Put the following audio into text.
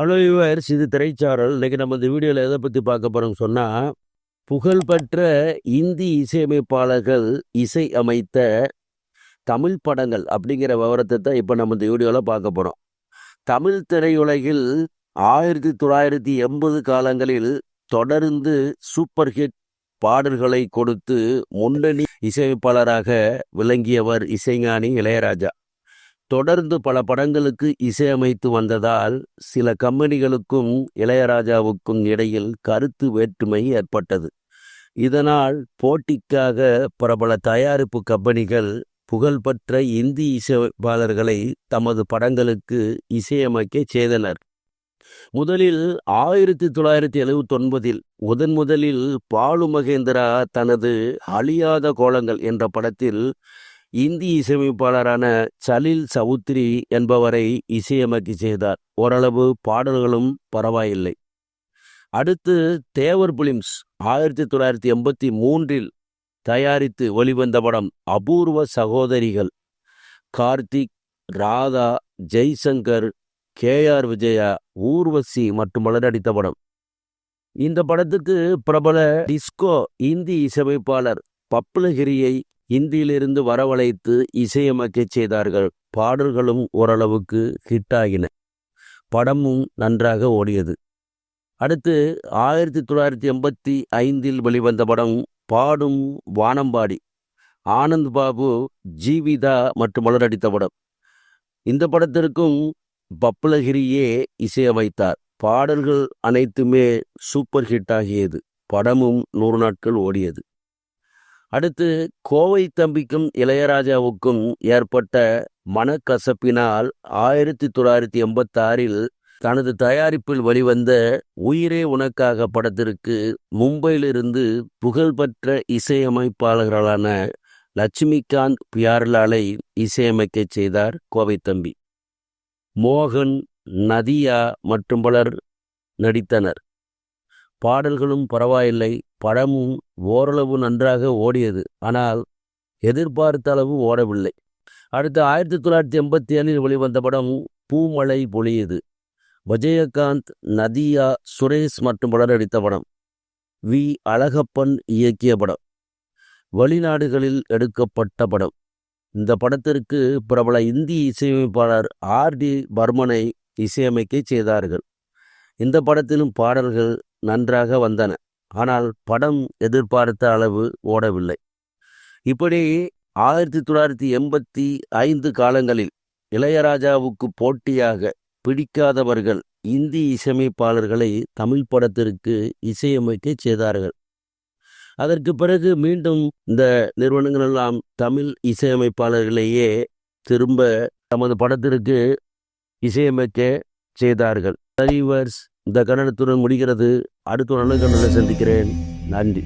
Hello yours இது திரைச்சாரல். இன்றைக்கி நம்ம இந்த வீடியோவில் எதை பற்றி பார்க்க போகிறோம்னு சொன்னால் புகழ்பெற்ற இந்தி இசையமைப்பாளர்கள் இசை அமைத்த தமிழ் படங்கள் அப்படிங்கிற விவரத்தை தான் இப்போ நம்ம இந்த வீடியோவில் பார்க்க போகிறோம் தமிழ் திரையுலகில் ஆயிரத்தி தொள்ளாயிரத்தி எண்பது காலங்களில் தொடர்ந்து சூப்பர் ஹிட் பாடல்களை கொடுத்து முன்னணி இசையமைப்பாளராக விளங்கியவர் இசைஞானி இளையராஜா. தொடர்ந்து பல படங்களுக்கு இசையமைத்து வந்ததால் சில கம்பெனிகளுக்கும் இளையராஜாவுக்கும் இடையில் கருத்து வேற்றுமை ஏற்பட்டது. இதனால் போட்டிக்காக பிரபல தயாரிப்பு கம்பெனிகள் புகழ்பெற்ற இந்தி இசையமைப்பாளர்களை தமது படங்களுக்கு இசையமைக்க செய்தனர். முதலில் ஆயிரத்தி தொள்ளாயிரத்தி எழுவத்தி ஒன்பதில் முதன் முதலில் பாலு மகேந்திரா தனது அழியாத கோலங்கள் என்ற படத்தில் இந்தி இசையமைப்பாளரான சலில் சவுத்ரி என்பவரை இசையமைக்கு செய்தார். ஓரளவு பாடல்களும் பரவாயில்லை. அடுத்து தேவர் பிலிம்ஸ் ஆயிரத்தி தொள்ளாயிரத்தி எண்பத்தி மூன்றில் தயாரித்து வெளிவந்த படம் அபூர்வ சகோதரிகள். கார்த்திக் ராதா ஜெய்சங்கர் கே ஆர் விஜயா ஊர்வசி மற்றும் பலர் நடித்த படம். இந்த படத்துக்கு பிரபல டிஸ்கோ இந்தி இசையமைப்பாளர் பப்ளகிரியை இந்தியிலிருந்து வரவழைத்து இசையமைக்கச் செய்தார்கள். பாடல்களும் ஓரளவுக்கு ஹிட்டாகின. படமும் நன்றாக ஓடியது. அடுத்து ஆயிரத்தி தொள்ளாயிரத்தி எண்பத்தி ஐந்தில் வெளிவந்த படம் பாடும் வானம்பாடி. ஆனந்த் பாபு ஜீவிதா மற்றும் மலர் அடித்த படம். இந்த படத்திற்கும் பப்ளகிரியே இசையமைத்தார். பாடல்கள் அனைத்துமே சூப்பர் ஹிட் ஆகியது படமும் நூறு நாட்கள் ஓடியது. அடுத்து கோவை தம்பிக்கும் இளையராஜாவுக்கும் ஏற்பட்ட மனக்கசப்பினால் ஆயிரத்தி தொள்ளாயிரத்தி எண்பத்தாறில் தனது தயாரிப்பில் வெளிவந்த உயிரே உனக்காக படத்திற்கு மும்பையிலிருந்து புகழ்பெற்ற இசையமைப்பாளர்களான லட்சுமிகாந்த் பியார்லாலை இசையமைக்க செய்தார் கோவை தம்பி. மோகன் நதியா மற்றும் பலர் நடித்தனர். பாடல்களும் பரவாயில்லை. படமும் ஓரளவு நன்றாக ஓடியது. ஆனால் எதிர்பார்த்த அளவு ஓடவில்லை. அடுத்து ஆயிரத்தி தொள்ளாயிரத்தி எண்பத்தி ஏழில் வெளிவந்த படம் பூமழை பொழியது. விஜயகாந்த் நதியா சுரேஷ் மற்றும் பலர் நடித்த படம். வி. அழகப்பன் இயக்கிய படம். வெளிநாடுகளில் எடுக்கப்பட்ட படம். இந்த படத்திற்கு பிரபல இந்தி இசையமைப்பாளர் ஆர். டி. பர்மனை இசையமைக்க செய்தார்கள். இந்த படத்திலும் பாடல்கள் நன்றாக வந்தன. ஆனால் படம் எதிர்பார்த்த அளவு ஓடவில்லை. இப்படி ஆயிரத்தி தொள்ளாயிரத்தி எண்பத்தி ஐந்து காலங்களில் இளையராஜாவுக்கு போட்டியாக பிடிக்காதவர்கள் இந்தி இசையமைப்பாளர்களை தமிழ் படத்திற்கு இசையமைக்க செய்தார்கள். அதற்கு பிறகு மீண்டும் இந்த நிறுவனங்கள் எல்லாம் தமிழ் இசையமைப்பாளர்களையே திரும்ப தமது படத்திற்கு இசையமைக்க செய்தார்கள். சரிவர்ஸ் இந்த கன்னடத்துடன் முடிகிறது. அடுத்த நல்ல கண்டனை சந்திக்கிறேன். நன்றி.